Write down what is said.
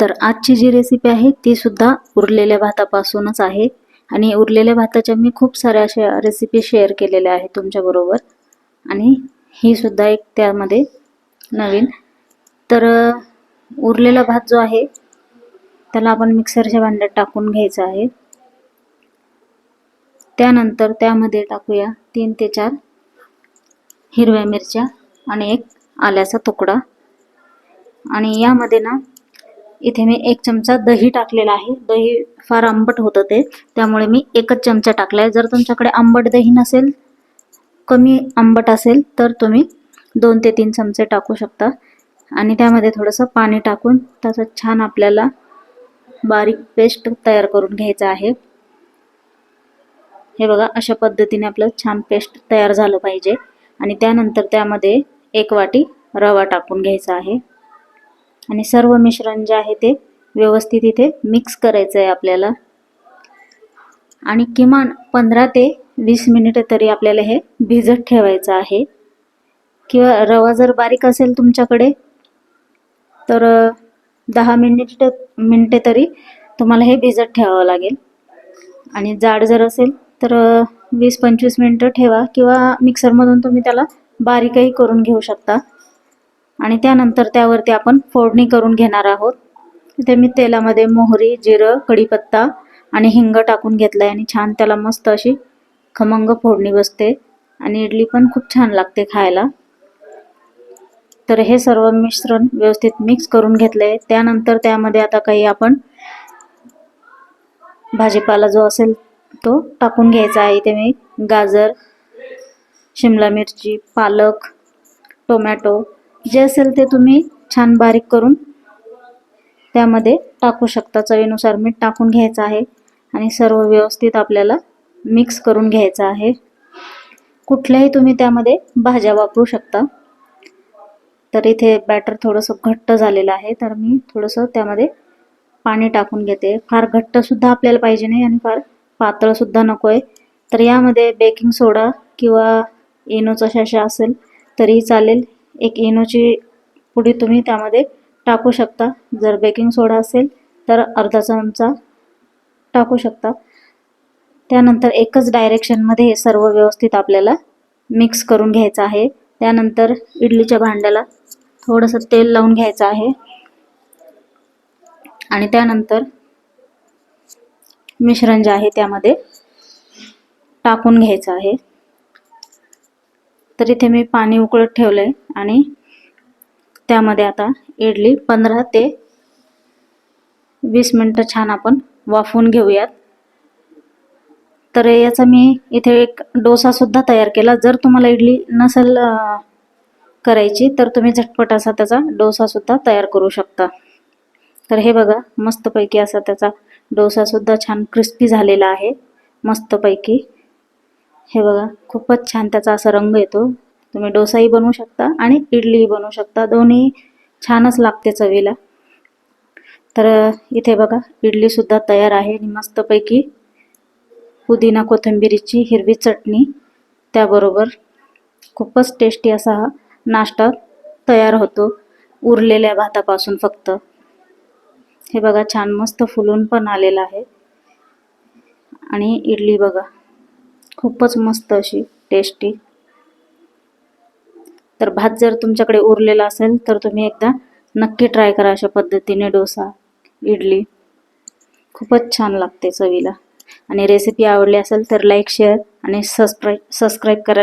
तर आजची जी रेसिपी आहे ती सुद्धा उरलेल्या भातापासूनच आहे. आणि उरलेल्या भाताच्या मी खूप साऱ्या अशा रेसिपी शेअर केलेल्या आहेत तुमच्याबरोबर आणि ही सुद्धा एक त्यामध्ये नवीन. तर उरलेला भात जो आहे त्याला आपण मिक्सरच्या भांड्यात टाकून घ्यायचा आहे. त्यानंतर त्यामध्ये टाकूया तीन ते चार हिरव्या मिरच्या आणि एक आल्याचा तुकडा. आणि यामध्ये ना इथे मी एक चमचा दही टाकलेला आहे. दही फार आंबट होतं ते. त्यामुळे मी एकच चमचा टाकला आहे जर तुमच्याकडे आंबट दही नसेल कमी आंबट असेल तर तुम्ही दोन ते तीन चमचे टाकू शकता. आणि त्यामध्ये थोडंसं पाणी टाकून त्याचं छान आपल्याला बारीक पेस्ट तयार करून घ्यायचं आहे. हे बघा अशा पद्धतीने आपलं छान पेस्ट तयार झालं पाहिजे. आणि त्यानंतर त्यामध्ये एक वाटी रवा टाकून घ्यायचा आहे. आणि सर्व मिश्रण जे आहे ते व्यवस्थित इथे मिक्स करायचं आहे आपल्याला. आणि किमान पंधरा ते वीस मिनिटं तरी आपल्याला हे भिजत ठेवायचं आहे. किंवा रवा जर बारीक असेल तुमच्याकडे तर अ, दहा मिनिट मिनटे तरी तुम्हाला हे भिजत ठेवावं लागेल. आणि जाड जर असेल तर वीस पंचवीस मिनटं ठेवा किंवा मिक्सरमधून तुम्ही त्याला बारीकही करून घेऊ शकता. आणि त्यानंतर त्यावरती आपण फोडणी करून घेणार आहोत. इथे मी तेलामध्ये मोहरी जिरं कढीपत्ता आणि हिंग टाकून घेतलं आहे आणि छान त्याला मस्त अशी खमंग फोडणी बसते आणि इडली पण खूप छान लागते खायला. तर हे सर्व मिश्रण व्यवस्थित मिक्स करून घेतलं आहे त्यानंतर त्यामध्ये आता काही आपण भाजीपाला जो असेल तो टाकून घ्यायचा आहे. इथे मी गाजर शिमला मिरची पालक टोमॅटो जे असेल ते तुम्ही छान बारीक करून त्यामध्ये टाकू शकता. चवीनुसार मीठ टाकून घ्यायचं आहे आणि सर्व व्यवस्थित आपल्याला मिक्स करून घ्यायचं आहे. कुठल्याही तुम्ही त्यामध्ये भाज्या वापरू शकता. तर इथे बॅटर थोडंसं घट्ट झालेलं आहे. तर मी थोडंसं त्यामध्ये पाणी टाकून घेते. फार घट्टसुद्धा आपल्याला पाहिजे नाही आणि फार पातळसुद्धा नको आहे तर यामध्ये बेकिंग सोडा किंवा इनोचा शशा असेल तरीही चालेल. एक इनोची पुडी तुम्ही त्यामध्ये टाकू शकता. जर बेकिंग सोडा असेल तर अर्धा चमचा टाकू शकता. त्यानंतर एकच डायरेक्शनमध्ये हे सर्व व्यवस्थित आपल्याला मिक्स करून घ्यायचं आहे. त्यानंतर इडलीच्या भांड्याला थोडंसं तेल लावून घ्यायचं आहे. आणि त्यानंतर मिश्रण जे आहे त्यामध्ये टाकून घ्यायचं आहे. तर इथे मी पाणी उकळत ठेवलं आहे आणि त्यामध्ये आता इडली पंधरा ते वीस मिनटं छान आपण वाफवून घेऊयात. तर याचा मी इथे एक डोसासुद्धा तयार केला. जर तुम्हाला इडली नसेल करायची तर तुम्ही झटपट असा त्याचा डोसासुद्धा तयार करू शकता. तर हे बघा मस्तपैकी असा त्याचा डोसासुद्धा छान क्रिस्पी झालेला आहे. मस्तपैकी. हे बघा खूपच छान त्याचा असा रंग येतो. तुम्ही डोसाही बनवू शकता आणि इडलीही बनवू शकता. दोन्ही छानच लागते चवीला. तर इथे बघा इडलीसुद्धा तयार आहे. आणि मस्तपैकी पुदिना कोथिंबिरीची हिरवी चटणी त्याबरोबर खूपच टेस्टी असा हा नाश्ता तयार होतो. उरलेल्या भातापासून फक्त. हे बघा छान मस्त फुलून पण आलेलं आहे. आणि इडली बघा खूपच मस्त अशी टेस्टी तर भात जर तुमच्याकडे उरलेला असेल तर तुम्ही एकदा नक्की ट्राय करा अशा पद्धतीने डोसा इडली. खूपच छान लागते चवीला. आणि रेसिपी आवडली असेल तर लाईक शेअर आणि सबस्क्राईब सबस्क्राईब करा.